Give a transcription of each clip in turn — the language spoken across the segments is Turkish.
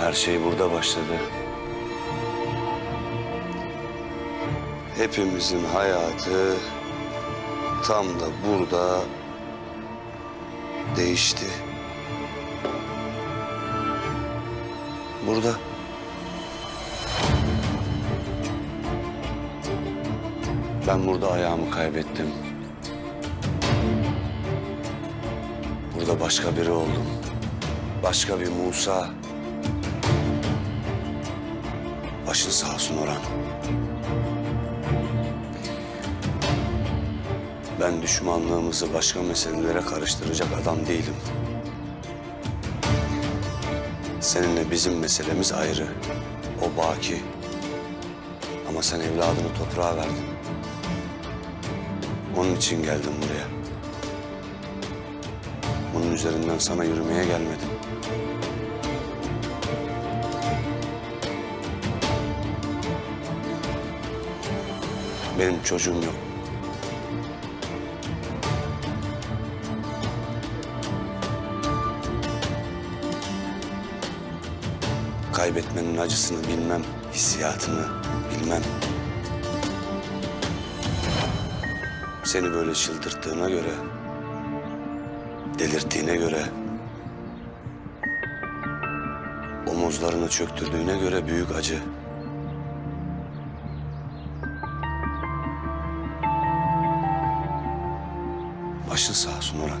Her şey burada başladı. Hepimizin hayatı tam da burada değişti. Burada. Ben burada ayağımı kaybettim. Burada başka biri oldum. Başka bir Musa. Başın sağ olsun Orhan. Ben düşmanlığımızı başka meselelere karıştıracak adam değilim. Seninle bizim meselemiz ayrı. O baki. Ama sen evladını toprağa verdin. Onun için geldim buraya. Bunun üzerinden sana yürümeye gelmedim. Benim çocuğum yok. Kaybetmenin acısını bilmem, hissiyatını bilmem. Seni böyle çıldırttığına göre, delirttiğine göre, omuzlarını çöktürdüğüne göre büyük acı. Başın sağ olsun Orhan.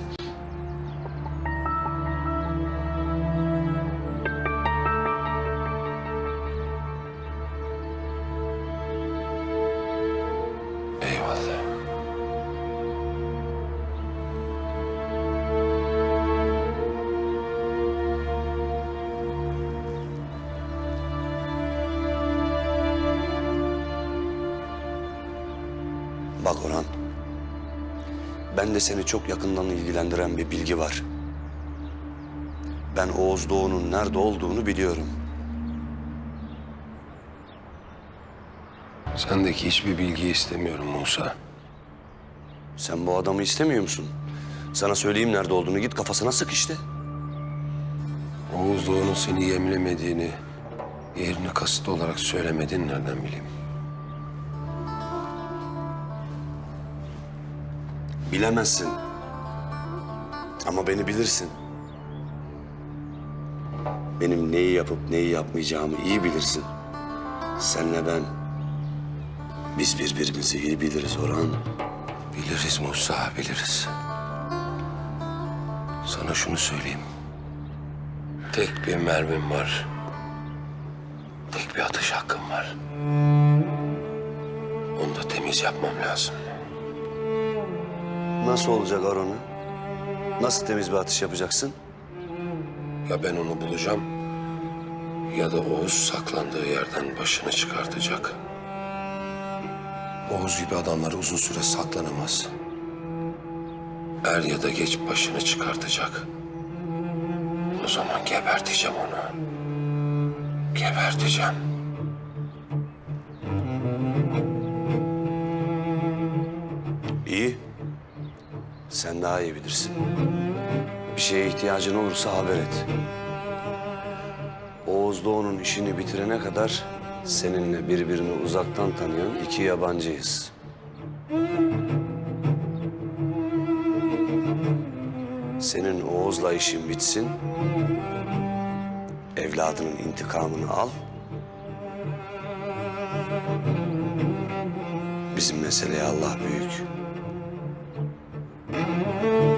Eyvallah. Bak Orhan. Ben de seni çok yakından ilgilendiren bir bilgi var. Ben Oğuz Doğu'nun nerede olduğunu biliyorum. Sendeki hiçbir bilgiyi istemiyorum Musa. Sen bu adamı istemiyor musun? Sana söyleyeyim nerede olduğunu git kafasına sık işte. Oğuz Doğu'nun seni yemlemediğini, yerini kasıtlı olarak söylemediğini nereden bileyim? Bilemezsin. Ama beni bilirsin. Benim neyi yapıp neyi yapmayacağımı iyi bilirsin. Senle ben. Biz birbirimizi iyi biliriz Orhan. Biliriz Musa, biliriz. Sana şunu söyleyeyim. Tek bir mermim var. Tek bir atış hakkım var. Onu da temiz yapmam lazım. Nasıl olacak Orhan'ı? Nasıl temiz bir atış yapacaksın? Ya ben onu bulacağım ya da Oğuz saklandığı yerden başını çıkartacak. Oğuz gibi adamlar uzun süre saklanamaz. Er ya da geç başını çıkartacak. O zaman geberteceğim onu. Geberteceğim. İyi. Sen daha iyi bilirsin. Bir şeye ihtiyacın olursa haber et. Oğuz Doğu'nun işini bitirene kadar seninle birbirini uzaktan tanıyan iki yabancıyız. Senin Oğuz'la işin bitsin. Evladının intikamını al. Bizim meseleye Allah büyük. Thank you.